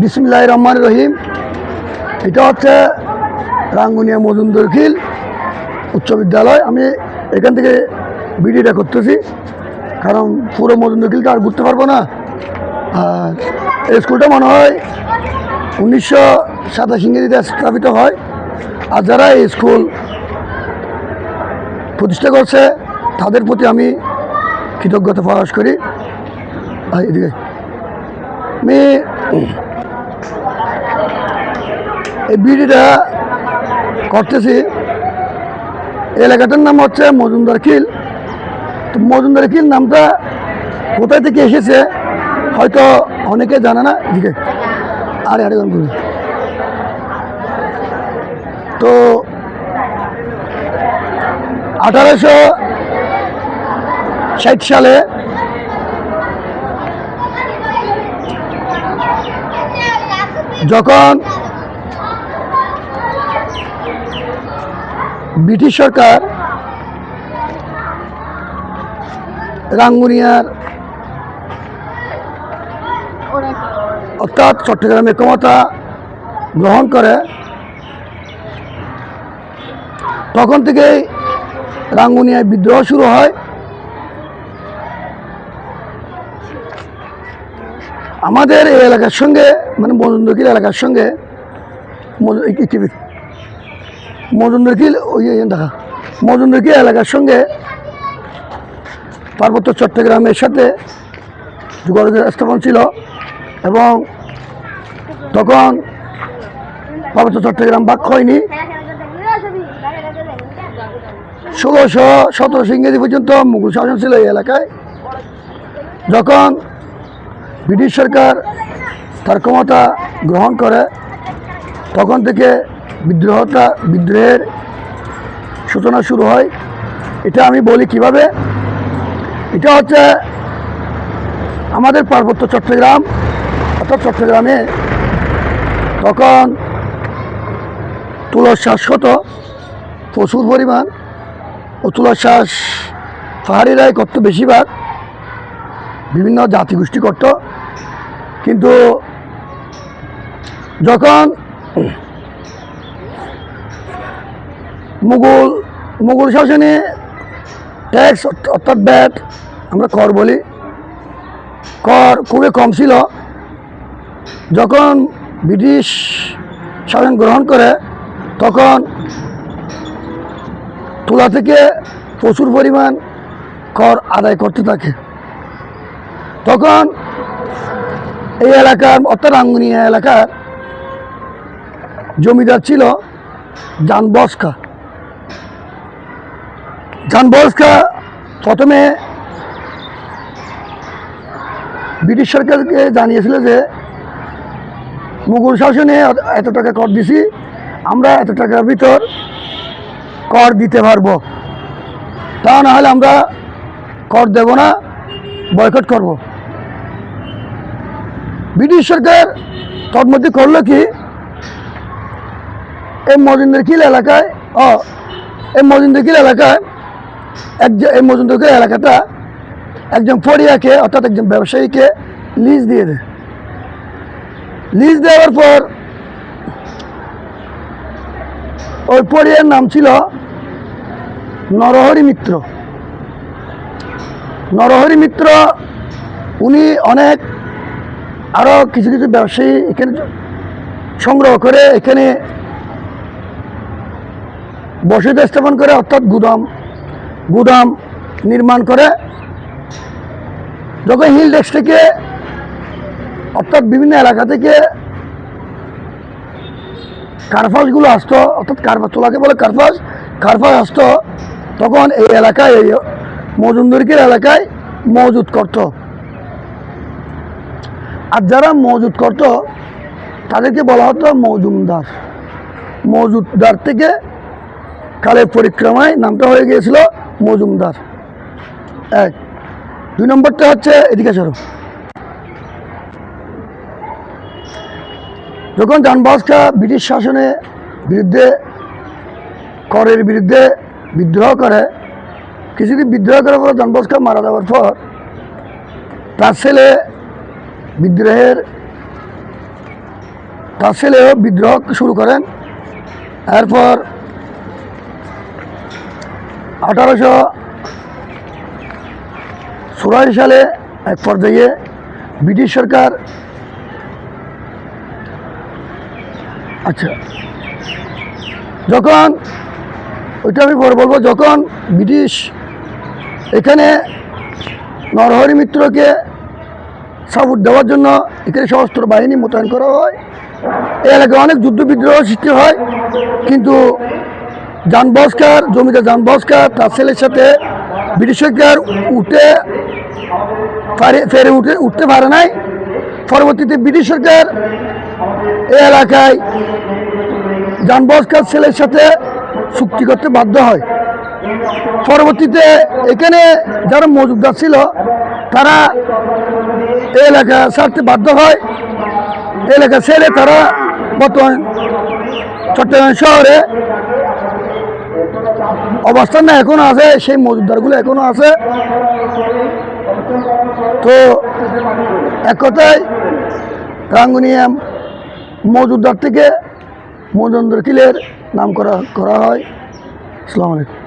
বিসমিল্লাহ রহমান রহিম এটা হচ্ছে রাঙ্গুনিয়া মজুমদার খিল উচ্চ বিদ্যালয়। আমি এখান থেকে ভিডিওটা করতেছি, কারণ পুরো মজুমদার খিলটা আর ঘুরতে পারব না। আর এই স্কুলটা মনে হয় উনিশশো সাতাশ ইংরেজিতে স্থাপিত হয়। আর যারা এই স্কুল প্রতিষ্ঠা করছে, তাদের প্রতি আমি কৃতজ্ঞতা প্রকাশ করি। এদিকে, আমি এই বিডিটা করতেছি। এলাকাটার নাম হচ্ছে মজুমদার খিল। তো মজুমদার খিল নামটা কোথায় থেকে এসেছে, হয়তো অনেকে জানে না, এদিকে। আরে আরে গান তো আঠারোশো ষাট সালে যখন ব্রিটিশ সরকার রাঙ্গুনিয়ার অর্থাৎ চট্টগ্রামে ক্ষমতা গ্রহণ করে, তখন থেকেই রাঙ্গুনিয়ায় বিদ্রোহ শুরু হয়। আমাদের এই এলাকার সঙ্গে মানে মজুমদকিল এলাকার সঙ্গে মজু- এই- এই টিভি মজুমদকিল ওই দেখা মজুমদকিল এলাকার সঙ্গে পার্বত্য চট্টগ্রামের সাথে যোগাযোগের স্থাপন ছিল এবং তখন পার্বত্য চট্টগ্রাম ভাগ হয়নি। ষোলোশো সতেরোশো ইংরেজি পর্যন্ত মুঘল শাসন ছিল এই এলাকায়। যখন ব্রিটিশ সরকার তার ক্ষমতা গ্রহণ করে, তখন থেকে বিদ্রোহটা, বিদ্রোহের সূচনা শুরু হয়। এটা আমি বলি কীভাবে? এটা হচ্ছে আমাদের পার্বত্য চট্টগ্রাম। অর্থাৎ চট্টগ্রামে তখন তুলোর শ্বাস হতো, প্রচুর পরিমাণ। ও তুলোর শ্বাস পাহাড়িরাই করতো বেশিরভাগ। বিভিন্ন জাতিগোষ্ঠী করত। কিন্তু যখন মুঘল মুঘল শাসনে ট্যাক্স অর্থাৎ ব্যাট, আমরা কর বলি। কর খুবই কম ছিল। যখন ব্রিটিশ শাসন গ্রহণ করে, তখন তুলা থেকে প্রচুর পরিমাণ কর আদায় করতে থাকে। তখন এই এলাকার, অর্থাৎ রাঙ্গুনিয়া এলাকার জমিদার ছিল জানবস্কা জানবস্কা প্রথমে ব্রিটিশ সরকারকে জানিয়েছিল যে মুঘল শাসনে এত টাকা কর দিছি, আমরা এত টাকার ভিতর কর দিতে পারব। তা না হলে আমরা কর দেব না, বয়কট করব। ব্রিটিশ সরকার তন্মধ্যে করল কি, এই মজুমদারখিল এলাকায় ও এই মজুমদারখিল এলাকায় একজন এই মজুমদারখিল এলাকাটা একজন ফরিয়াকে অর্থাৎ একজন ব্যবসায়ীকে লিজ দিয়ে দেয়। লিজ দেওয়ার পর ওই পরিয়ার নাম ছিল নরহরি মিত্র। নরহরি মিত্র, উনি অনেক আরও কিছু কিছু ব্যবসায়ী এখানে সংগ্রহ করে, এখানে বসতি স্থাপন করে, অর্থাৎ গুদাম গুদাম নির্মাণ করে যখন হিল ডেস্ক থেকে, অর্থাৎ বিভিন্ন এলাকা থেকে কার্পাসগুলো আসতো, অর্থাৎ কার্পাস তোলাকে বলে কার্পাস কার্পাস আসতো তখন এই এলাকায়, এই মজুমদারিকের এলাকায় মজুদ করত। আর যারা মজুদ করত, তাদেরকে বলা হতো মজুমদার। মজুদদার থেকে কালের পরিক্রমায় নামটা হয়ে গিয়েছিল মজুমদার। এক। দুই নম্বরটা হচ্ছে এদিকে সরো। যখন জানবাসকা ব্রিটিশ শাসনে বিরুদ্ধে, করের বিরুদ্ধে বিদ্রোহ করে, কিছুদিন বিদ্রোহ করার পর জানবাসকা মারা যাওয়ার পর তার ছেলে বিদ্রোহের, তার ছেলেও বিদ্রোহ শুরু করেন। এরপর আঠারোশো চুরাশি সালে এক পর্যায়ে ব্রিটিশ সরকার আচ্ছা যখন, ওইটা আমি পরে বলব, যখন ব্রিটিশ এখানে নরহরি মিত্রকে সাপোর্ট দেওয়ার জন্য এখানে সশস্ত্র বাহিনী মোতায়েন করা হয় এই এলাকায় অনেক যুদ্ধ বিদ্রোহ সৃষ্টি হয়, কিন্তু জান বস্কার, জমিদার জান বস্কার, তার ছেলের সাথে ব্রিটিশ সরকার উঠে ফেরে উঠে, উঠতে পারে নাই। পরবর্তীতে ব্রিটিশ সরকার এই এলাকায় জান বস্কার ছেলের সাথে চুক্তি করতে বাধ্য হয়। পরবর্তীতে এখানে যারা মজুদার ছিল, তারা এই এলাকা ছাড়তে বাধ্য হয়। এলাকা ছেড়ে তারা বর্তমান চট্টগ্রাম শহরে অবস্থান এখনও এখনও আছে, সেই মজুদারগুলো এখনও আছে। তো এক কথায় রাঙ্গুনিয়াম মজুদার থেকে মজুমদার কিলের নাম করা করা হয়। আসসালামু আলাইকুম।